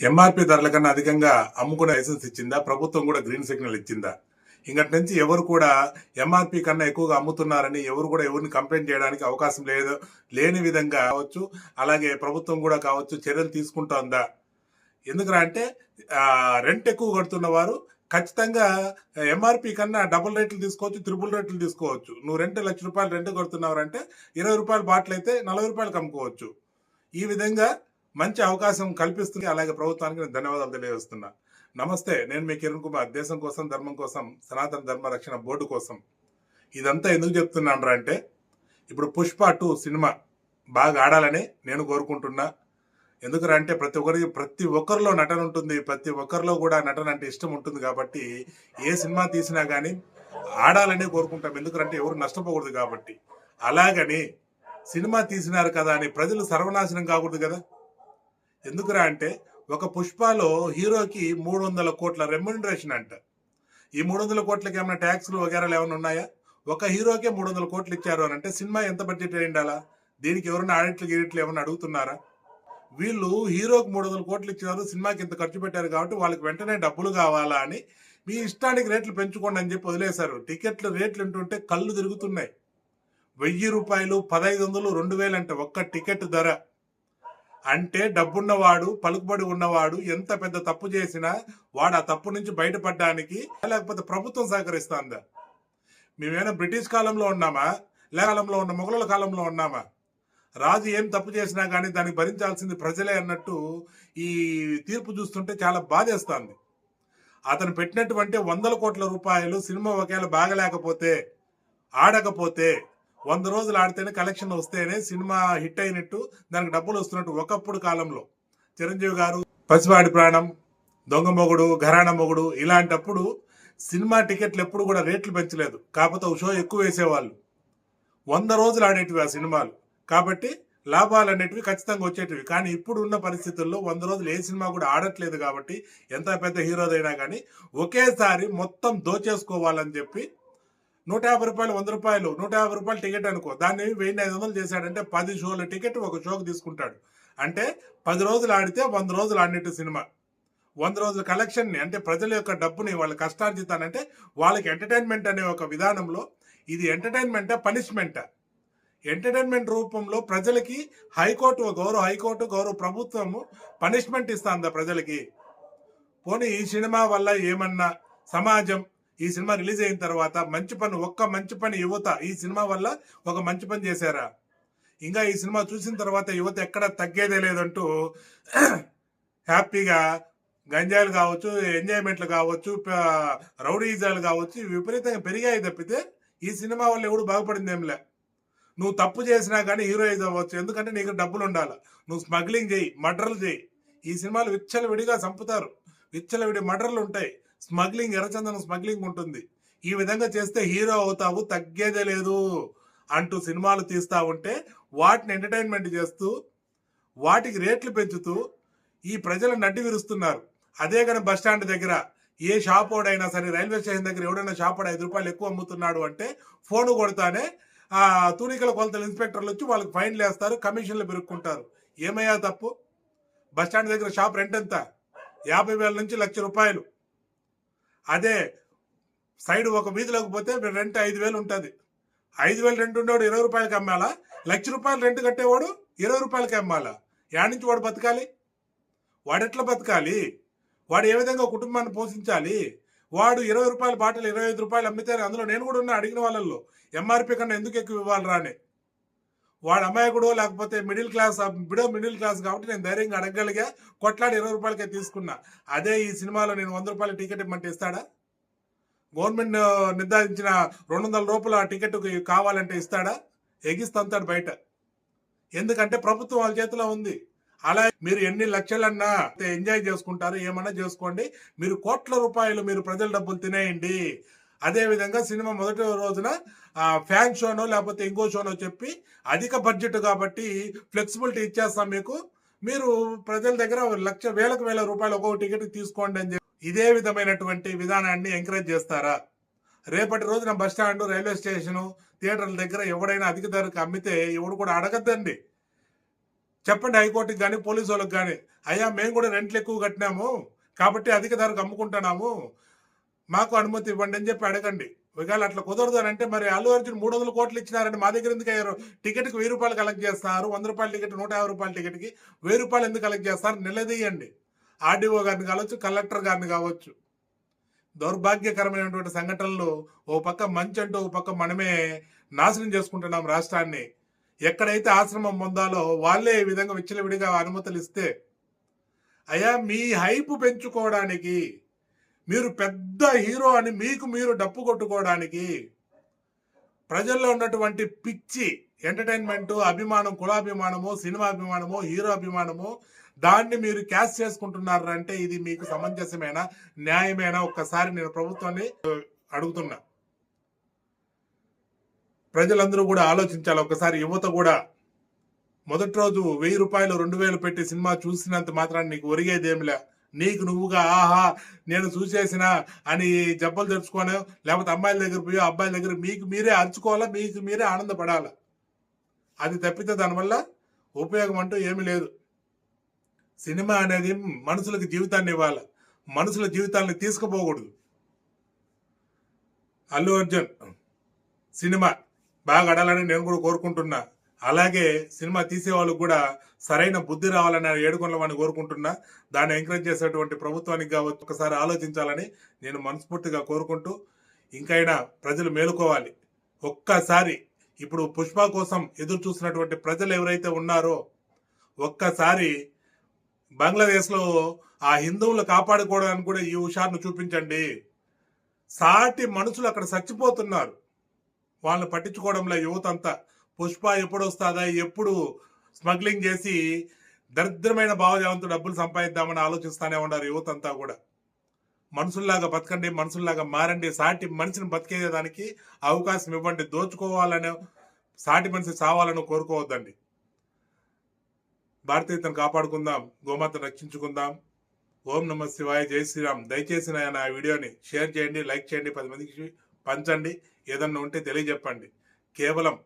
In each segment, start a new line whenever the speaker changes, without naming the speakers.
MRP ధరల కన్నా అధికంగా అమ్ముకునే లైసెన్స్ ఇచ్చిందా? ప్రభుత్వం కూడా గ్రీన్ సిగ్నల్ ఇచ్చిందా? ఇంకటి నుంచి ఎవరు కూడా ఎంఆర్పి కన్నా ఎక్కువగా అమ్ముతున్నారని ఎవరు కూడా ఎవరిని కంప్లైంట్ చేయడానికి అవకాశం లేదు లేని విధంగా కావచ్చు అలాగే ప్రభుత్వం కూడా కావచ్చు చర్యలు తీసుకుంటోందా? ఎందుకురా అంటే రెంట్ ఎక్కువ కడుతున్న వారు ఖచ్చితంగా ఎంఆర్పి కన్నా డబుల్ రేట్లు తీసుకోవచ్చు త్రిపుల్ రేట్లు తీసుకోవచ్చు. నువ్వు రెండు లక్ష రూపాయలు రెంట్ కడుతున్నావు అంటే ఇరవై రూపాయల బాటిల్ అయితే నలభై రూపాయలకు అమ్ముకోవచ్చు. ఈ విధంగా మంచి అవకాశం కల్పిస్తుంది. అలాగే ప్రభుత్వానికి నేను ధన్యవాదాలు తెలియజేస్తున్నా. నమస్తే నేను మీ కిరణ్ కుమార్. దేశం కోసం ధర్మం కోసం సనాతన ధర్మ రక్షణ బోర్డు కోసం. ఇదంతా ఎందుకు చెప్తున్నాను అంటే ఇప్పుడు పుష్ప టూ సినిమా బాగా ఆడాలని నేను కోరుకుంటున్నా. ఎందుకంటే ప్రతి ఒక్కరికి ప్రతి ఒక్కరిలో నటన ఉంటుంది. ప్రతి ఒక్కరిలో కూడా నటన అంటే ఇష్టం ఉంటుంది కాబట్టి ఏ సినిమా తీసినా కానీ ఆడాలని కోరుకుంటాం. ఎందుకంటే ఎవరు నష్టపోకూడదు కాబట్టి. అలాగని సినిమా తీసినారు కదా అని ప్రజలు సర్వనాశనం కాకూడదు కదా? ఎందుకురా అంటే ఒక పుష్పలో హీరోకి మూడు వందల కోట్ల రెమ్యునరేషన్ అంట. ఈ మూడు వందల కోట్లకి ఏమైనా ట్యాక్స్లు వగేరాలు ఏమైనా ఉన్నాయా? ఒక హీరోకే మూడు వందల కోట్లు ఇచ్చారు అని అంటే సినిమా ఎంత బడ్జెట్ అయి ఉండాలా దీనికి ఎవరైనా ఆడిట్లు గిరిట్లు ఏమైనా అడుగుతున్నారా? వీళ్ళు హీరోకి మూడు వందల కోట్లు ఇచ్చినారు సినిమాకి ఇంత ఖర్చు పెట్టారు కాబట్టి వాళ్ళకి వెంటనే డబ్బులు కావాలా అని మీ ఇష్టానికి రేట్లు పెంచుకోండి అని చెప్పి వదిలేశారు. టికెట్లు రేట్లు ఉంటుంటే కళ్ళు తిరుగుతున్నాయి. వెయ్యి రూపాయలు పదహైదు వందలు రెండు వేలు అంటే ఒక్క టికెట్ ధర. అంటే డబ్బున్నవాడు పలుకుబడి ఉన్నవాడు ఎంత పెద్ద తప్పు చేసినా వాడు ఆ తప్పు నుంచి బయటపడడానికి లేకపోతే ప్రభుత్వం సహకరిస్తుందా? మేమేమైనా బ్రిటిష్ కాలంలో ఉన్నామా? లే కాలంలో ఉన్న మొఘలుల కాలంలో ఉన్నామా? రాజు ఏం తప్పు చేసినా కానీ దానికి భరించాల్సింది ప్రజలే అన్నట్టు ఈ తీర్పు చూస్తుంటే చాలా బాధేస్తుంది. అతను పెట్టినటువంటి వందల కోట్ల రూపాయలు సినిమా ఒకవేళ బాగలేకపోతే ఆడకపోతే వంద రోజులు ఆడితేనే కలెక్షన్ వస్తేనే సినిమా హిట్ అయినట్టు దానికి డబ్బులు వస్తున్నట్టు ఒకప్పుడు కాలంలో. చిరంజీవి గారు పసివాడి ప్రాణం దొంగ మొగుడు ఘరాణ మొగుడు ఇలాంటప్పుడు సినిమా టికెట్లు ఎప్పుడు కూడా రేట్లు పెంచలేదు. కాకపోతే ఒక షో ఎక్కువ వేసేవాళ్ళు. వంద రోజులు ఆడేటివి ఆ సినిమాలు. కాబట్టి లాభాలు అనేటివి ఖచ్చితంగా వచ్చేటివి. కానీ ఇప్పుడు ఉన్న పరిస్థితుల్లో వంద రోజులు ఏ సినిమా కూడా ఆడట్లేదు కాబట్టి ఎంత పెద్ద హీరోదైనా కానీ ఒకేసారి మొత్తం దోచేసుకోవాలని చెప్పి నూట యాభై రూపాయలు వంద రూపాయలు నూట యాభై రూపాయలు టికెట్ అనుకో. దాన్ని వెయ్యి ఐదు వందలు చేశాడంటే పది షోల టికెట్ ఒక షోకి తీసుకుంటాడు. అంటే పది రోజులు ఆడితే వంద రోజులు ఆడినట్టు సినిమా. వంద రోజుల కలెక్షన్ని అంటే ప్రజల యొక్క డబ్బుని వాళ్ళ కష్టార్జితానంటే వాళ్ళకి ఎంటర్టైన్మెంట్ అనే ఒక విధానంలో ఇది ఎంటర్టైన్మెంటా పనిష్మెంటా. ఎంటర్టైన్మెంట్ రూపంలో ప్రజలకి హైకోర్టు గౌరవ హైకోర్టు గౌరవ ప్రభుత్వము పనిష్మెంట్ ఇస్తుందా ప్రజలకి. పోనీ ఈ సినిమా వల్ల ఏమన్నా సమాజం ఈ సినిమా రిలీజ్ అయిన తర్వాత మంచి పని ఒక్క మంచి పని యువత ఈ సినిమా వల్ల ఒక మంచి పని చేశారా? ఇంకా ఈ సినిమా చూసిన తర్వాత యువత ఎక్కడ తగ్గేదే లేదంటూ హ్యాపీగా గంజాయిలు కావచ్చు ఎంజాయ్మెంట్లు కావచ్చు రౌడీజాలు కావచ్చు విపరీతంగా పెరిగాయి తప్పితే ఈ సినిమా వల్ల ఎవడు బాగుపడింది ఏంలే నువ్వు తప్పు చేసినా కానీ హీరోయిజ్ అవ్వచ్చు ఎందుకంటే నీకు డబ్బులు ఉండాలి నువ్వు స్మగ్లింగ్ చేయి మర్డర్లు చేయి. ఈ సినిమాలు విచ్చల విడిగా చంపుతారు. విచ్చల విడి మర్డర్లు ఉంటాయి స్మగ్లింగ్ ఎర్రచందనం స్మగ్లింగ్ ఉంటుంది. ఈ విధంగా చేస్తే హీరో అవుతావు తగ్గేదే లేదు అంటూ సినిమాలు తీస్తా ఉంటే వాటిని ఎంటర్టైన్మెంట్ చేస్తూ వాటికి రేట్లు పెంచుతూ ఈ ప్రజలు నడ్డి విరుస్తున్నారు. అదే కానీ బస్ స్టాండ్ దగ్గర ఏ షాప్ ఓడైనా సరే రైల్వే స్టేషన్ దగ్గర ఎవడైనా షాప్ ఐదు రూపాయలు ఎక్కువ అమ్ముతున్నాడు అంటే ఫోన్ కొడతానే ఆ తూనికల కొలతల ఇన్స్పెక్టర్లు వచ్చి వాళ్ళకి ఫైన్లు వేస్తారు కమిషన్లు పెరుక్కుంటారు. ఏమయ్యా తప్పు? బస్ స్టాండ్ దగ్గర షాప్ రెంట్ ఎంత? యాభై వేల నుంచి లక్ష రూపాయలు. అదే సైడ్ ఒక వీధిలోకి పోతే రెంట్ ఐదు వేలు ఉంటుంది. ఐదు వేలు రెంట్ ఉండేవాడు ఇరవై రూపాయలకి అమ్మాలా? లక్ష రూపాయలు రెంట్ కట్టేవాడు ఇరవై రూపాయలకి అమ్మాలా? యాడ్ నుంచి వాడు బతకాలి? వాడు ఎట్లా బతకాలి? వాడు ఏ విధంగా కుటుంబాన్ని పోషించాలి? వాడు ఇరవై రూపాయల బాటలు ఇరవై ఐదు రూపాయలు అమ్మితే అందులో నేను కూడా ఉన్నా అడిగిన వాళ్ళల్లో. ఎంఆర్పీ కన్నా ఎందుకు ఎక్కువ ఇవ్వాలి రానే వాడు అమాయకుడో లేకపోతే మిడిల్ క్లాస్ బిడో మిడిల్ క్లాస్ కాబట్టి నేను ధైర్యంగా అడగగలిగా కొట్లాడి ఇరవై రూపాయలకే తీసుకున్నా. అదే ఈ సినిమాలో నేను వంద రూపాయల టికెట్ ఇమ్మంటే ఇస్తాడా? గవర్నమెంట్ నిర్ధారించిన రెండు వందల రూపాయల టికెట్ కావాలంటే ఇస్తాడా? ఎగిస్తంతాడు బయట. ఎందుకంటే ప్రభుత్వం వాళ్ళ చేతిలో ఉంది. అలా మీరు ఎన్ని లక్షలన్నా ఎంజాయ్ చేసుకుంటారు ఏమన్నా చేసుకోండి. మీరు కోట్ల రూపాయలు మీరు ప్రజల డబ్బులు తినేయండి. అదే విధంగా సినిమా మొదటి రోజున ఫ్యాన్ షోనో లేకపోతే ఇంకో షోనో చెప్పి అధిక బడ్జెట్ కాబట్టి ఫ్లెక్సిబిలిటీ ఇచ్చేస్తాం మీకు. మీరు ప్రజల దగ్గర ఒక లక్ష వేలకు వేల రూపాయలు ఒక్కొక్క టికెట్ తీసుకోండి అని చెప్పి ఇదే విధమైనటువంటి విధానాన్ని ఎంకరేజ్ చేస్తారా? రేపటి రోజున బస్ స్టాండ్ రైల్వే స్టేషన్ థియేటర్ల దగ్గర ఎవడైనా అధిక ధరకు అమ్మితే ఎవడు కూడా అడగద్దండి. చెప్పండి హైకోర్టుకి కానీ పోలీసు వాళ్ళకి కానీ అయ్యా మేము కూడా రెంట్లు ఎక్కువ కట్టినాము కాబట్టి అధిక ధరకు అమ్ముకుంటున్నాము. మాకు అనుమతి ఇవ్వండి అని చెప్పి అడగండి. ఒకవేళ అట్లా కుదరదు అని అంటే మరి అల్లు అర్జున్ మూడు వందల కోట్లు ఇచ్చినారంటే మా దగ్గర ఎందుకు అయ్యారు? టికెట్కి వెయ్యి రూపాయలు కలెక్ట్ చేస్తున్నారు వంద రూపాయల టికెట్ నూట యాభై రూపాయల టికెట్కి వెయ్యి రూపాయలు ఎందుకు కలెక్ట్ చేస్తారు? నిలదీయండి. ఆర్డీఓ గారిని కావచ్చు కలెక్టర్ గారిని కావచ్చు. దౌర్భాగ్యకరమైనటువంటి సంఘటనలు ఓ పక్క మంచి అంటూ ఓ పక్క మనమే నాశనం చేసుకుంటున్నాం రాష్ట్రాన్ని. ఎక్కడైతే ఆశ్రమం పొందాలో వాళ్ళే ఈ విధంగా విచ్చలవిడిగా అనుమతులు ఇస్తే అయ్యా మీ హైపు పెంచుకోవడానికి మీరు పెద్ద హీరో అని మీకు మీరు డప్పు కొట్టుకోవడానికి ప్రజల్లో ఉన్నటువంటి పిచ్చి ఎంటర్టైన్మెంట్ అభిమానం కులాభిమానము సినిమా అభిమానము హీరో అభిమానము దాన్ని మీరు క్యాష్ చేసుకుంటున్నారు అంటే ఇది మీకు సమంజసమైన న్యాయమైన? ఒక్కసారి నేను ప్రభుత్వాన్ని అడుగుతున్నా. ప్రజలందరూ కూడా ఆలోచించాలి. ఒకసారి యువత కూడా మొదటి రోజు వెయ్యి రూపాయలు రెండు వేలు పెట్టి సినిమా చూసినంత మాత్రాన్ని నీకు ఒరిగేదేమిలే. నీకు నువ్వుగా ఆహా నేను చూసేసిన అని జబ్బలు తెరుచుకోను లేకపోతే అమ్మాయిల దగ్గర పోయి అబ్బాయిల దగ్గర మీకు మీరే అరుచుకోవాలా మీకు మీరే ఆనందపడాలా? అది తప్పితే దానివల్ల ఉపయోగం అంటూ ఏమీ లేదు. సినిమా అనేది మనుషులకు జీవితాన్ని ఇవ్వాలి? మనుషుల జీవితాన్ని తీసుకుపోకూడదు. అల్లు అర్జున్ సినిమా బాగా ఆడాలని నేను కూడా కోరుకుంటున్నా. అలాగే సినిమా తీసే వాళ్ళకు కూడా సరైన బుద్ధి రావాలని ఏడుకొనమని కోరుకుంటున్నా. దాన్ని ఎంకరేజ్ చేసేటువంటి ప్రభుత్వానికి కావచ్చు ఒకసారి ఆలోచించాలని నేను మనస్ఫూర్తిగా కోరుకుంటూ ఇంకైనా ప్రజలు మేలుకోవాలి. ఒక్కసారి ఇప్పుడు పుష్ప కోసం ఎదురు చూసినటువంటి ప్రజలు ఎవరైతే ఉన్నారో ఒక్కసారి బంగ్లాదేశ్లో ఆ హిందువులు కాపాడుకోవడానికి కూడా ఈ హుషారును చూపించండి. సాటి మనుషులు అక్కడ చచ్చిపోతున్నారు. వాళ్ళని పట్టించుకోవడంలో యువత అంతా పుష్ప ఎప్పుడు వస్తుందా ఎప్పుడు స్మగ్లింగ్ చేసి దరిద్రమైన భావజాలంతో డబ్బులు సంపాదిద్దామని ఆలోచిస్తూనే ఉన్నారు యువత అంతా కూడా. మనుషుల్లాగా బతకండి మనుషుల్లాగా మారండి. సాటి మనిషిని బతికేదానికి అవకాశం ఇవ్వండి దోచుకోవాలని సాటి మనిషి చావాలని కోరుకోవద్దండి. భారతీయతను కాపాడుకుందాం గోమాతను రక్షించుకుందాం. ఓం నమ శివాయ జై శ్రీరామ్. దయచేసి నా వీడియోని షేర్ చేయండి లైక్ చేయండి పది మందికి పంచండి. ఏదన్నా ఉంటే తెలియజెప్పండి. కేవలం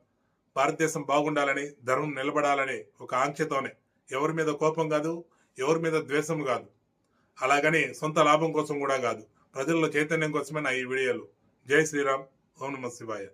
భారతదేశం బాగుండాలని ధర్మం నిలబడాలని ఒక ఆంక్షతోనే. ఎవరి మీద కోపం కాదు ఎవరి మీద ద్వేషం కాదు. అలాగని సొంత లాభం కోసం కూడా కాదు. ప్రజల్లో చైతన్యం కోసమే నా ఈ వీడియోలు. జై శ్రీరామ్. ఓం నమ శివాయ.